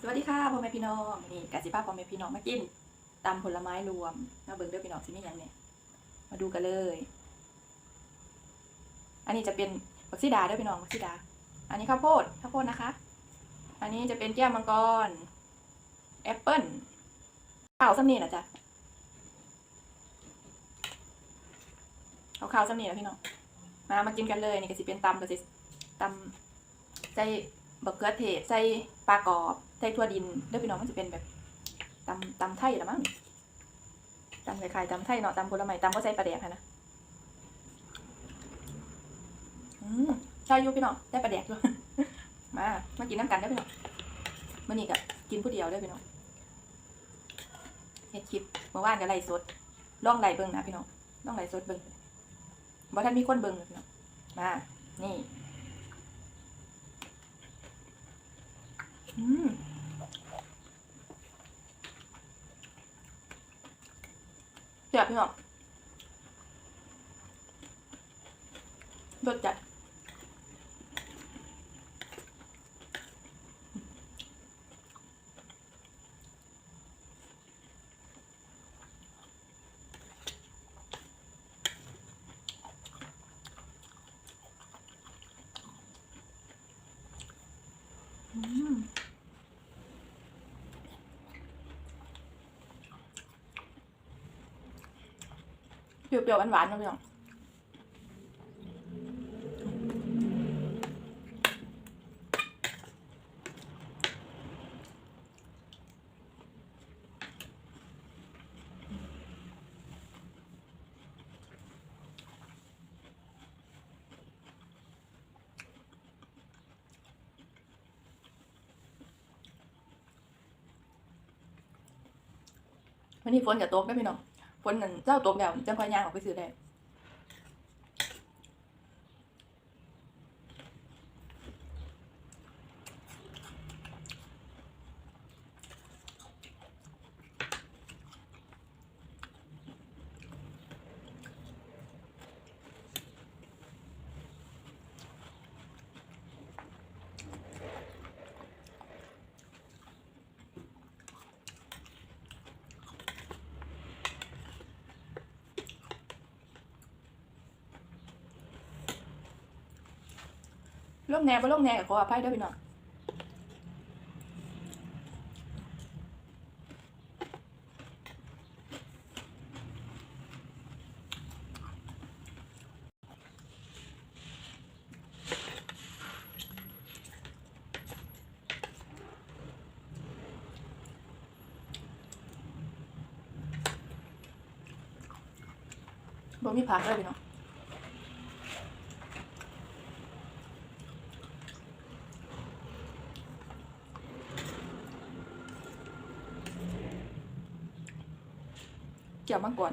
สวัสดีค่ะพ่อแม่พี่น้องนี่กสิภาพ่อแม่พี่น้องมากินตำผลไม้รวมมาเบิ่งเด้อพี่น้องสิมีหยังเนี่ยมาดูกันเลย อันนี้จะเป็นบักซิดาเด้อพี่น้องบักซิดา อันนี้ข้าวโพดข้าวโพดนะคะ อันนี้จะเป็นแก้วมังกรแอปเปิ้ลข้าวซ้ำนี่นะจ๊ะเอาข้าวซ้ำนี่นะพี่น้องมามากินกันเลยนี่ก็สิเป็นตำก็สิตำใส่ บักเขือเทศใส่ปลากรอบ ใส่ถั่วดินเด้อพี่น้องมันจะเป็นแบบตำตำไทยละมั้งตำคล้ายๆตำไทยเนาะตำผลไม้ตำก็ใส่ปลาแดกนะอืมใช่อยูพี่น้องได้ปลาแดกด้วยมามากินน้ำกันได้พี่น้องมื่อนี้ก็กินผู้เดียวได้พี่น้องเฮ็ดคลิปเมื่อวานก็ไล่สดล่องไล่เบิ่งนะพี่น้องล่องไล่สดเบิ่งบ่ท่านมีคนเบิ่งพี่น้องมานี่ อืม เจ็บพี่น้องรสจัด อืม เปรี้ยวๆหวานๆนะพี่น้องวันนี้ฝนจะตกได้พี่น้อง ฝนนั่นเจ้าตกแล้วจังค่อยย่างออกไปซื้อได้ โรคแหน่บ่โรคแหน่ขออภัยด้วยพี่น้องบ่มีผักเลยพี่น้อง เกี่ยวมังกร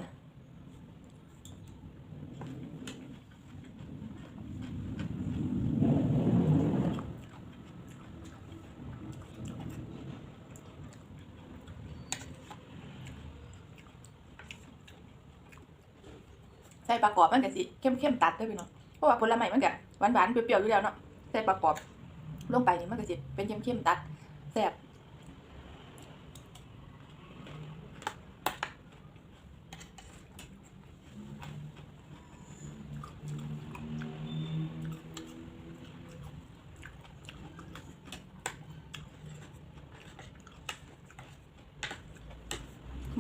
ใส่ประกอบมันก็สิเข้มๆตัดด้วยพี่น้องเพราะว่าผลไม้มันก็หวานๆเปรี้ยวๆอยู่แล้วเนาะใส่ประกอบลงไปนี่มันก็สิเป็นเข้มๆตัดแซ่บ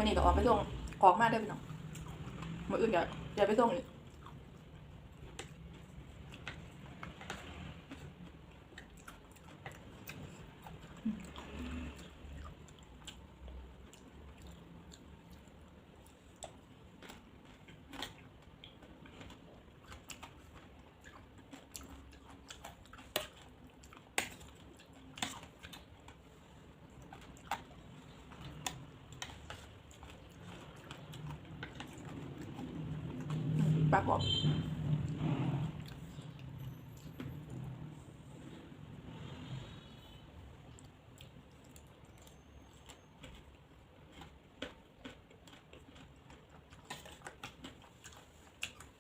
มันนี่ก็ออกไปส่งของมาได้อพี่น้องมืออื่นอย่าอย่าไปส่งอีก ปลากรอบ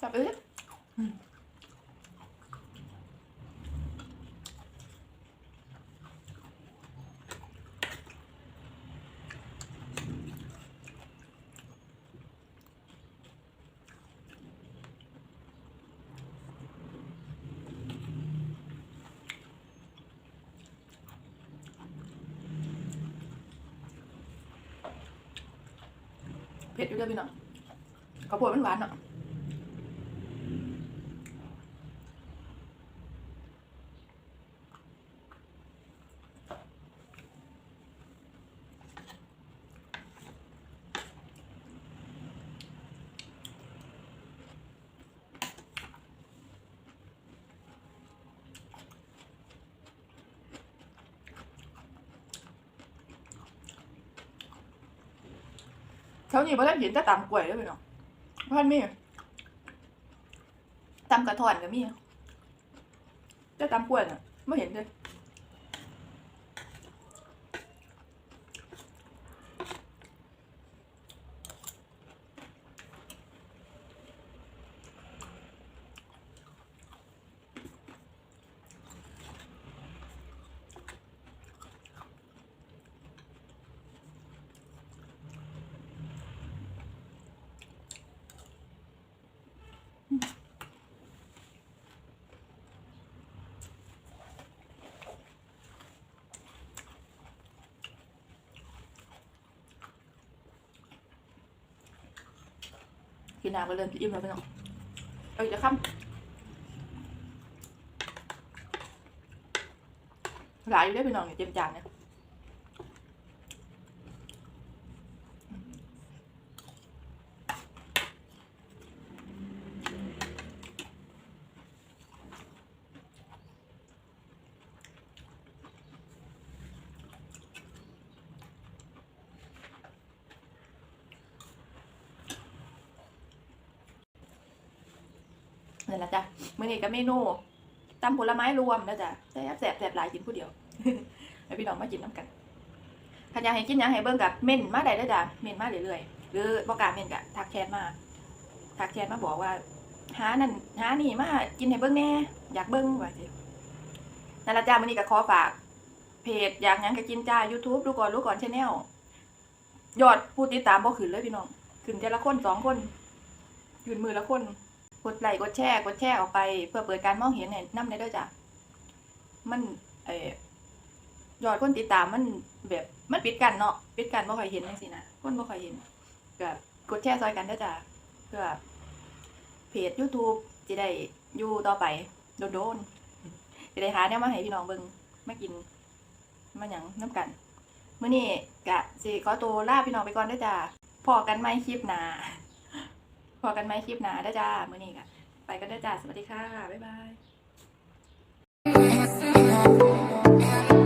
จับไปเลยอืม เผ็ดอยู่เด้วยพี่น้องข้าวโพดมันหวานเนาะ เท่านี้พอได้เห็นแต่ตำกล้วยแล้วพี่น้องพันมีตำกระถอนก็มีแต่ตำกล้วยน่ะไม่เห็นเลย กินน้ำก็เริ่มจะอิ่มแล้วพี่น้องเอ้ยจะค่ำหลายอยู่ได้อพี่น้องเนี่ยเต็มจานเนี่ย นั่นแหละจ้ะมื้อนี้ก็เมนูตำผลไม้รวมนะจ๊ะแซ่บแซ่บแซ่บหลายกินผู้เดียวให้พี่น้องมากินน้ำกันถ้าอยากให้กินหยังให้เบิ่งกับเม่นมาได้เด้อจ้ะเม่นมาเรื่อยๆหรือบ่กล้าเม่นก็ทักแชทมาทักแชทมาบอกว่าหานั่นหานี่มากินให้เบิ่งแน่อยากเบิ่งว่าสินั่นละจ้ามื้อนี้ก็ขอฝาก เพจอยากยังก็กินจ้า YouTube ดูก่อนรู้ก่อน Channel ยอดผู้ติดตามบ่ขึ้นเลยพี่น้อง ขึ้นแต่ละคนสองคนยืนมือละคน กดไลค์กดแชร์กดแชร์ออกไป เพื่อเปิดการมองเห็นเนี่ยน้ำได้ด้วยจ้ะมันเออยอดคนติดตามมันแบบมันปิดกันเนาะปิดกันบ่ค่อยเห็นจังซี่นะคนบ่ค่อยเห็นก็กดแชร์ซอยกันด้อจ้ะเพื่อเพจ YouTube จะได้อยู่ต่อไปโดนๆจะได้หาแนวมาให้พี่น้องเบิ่งมากินมาหยังน้ำกันเมื้อนี้ก็สิขอตัวลาพี่น้องไปก่อนด้อจ้ะพอกันใหม่คลิปหน้า พอกันไหมคลิปหนาได้จ้ามื้อนี้ก็ไปกันได้จ้าสวัสดีค่ะ บ๊ายบาย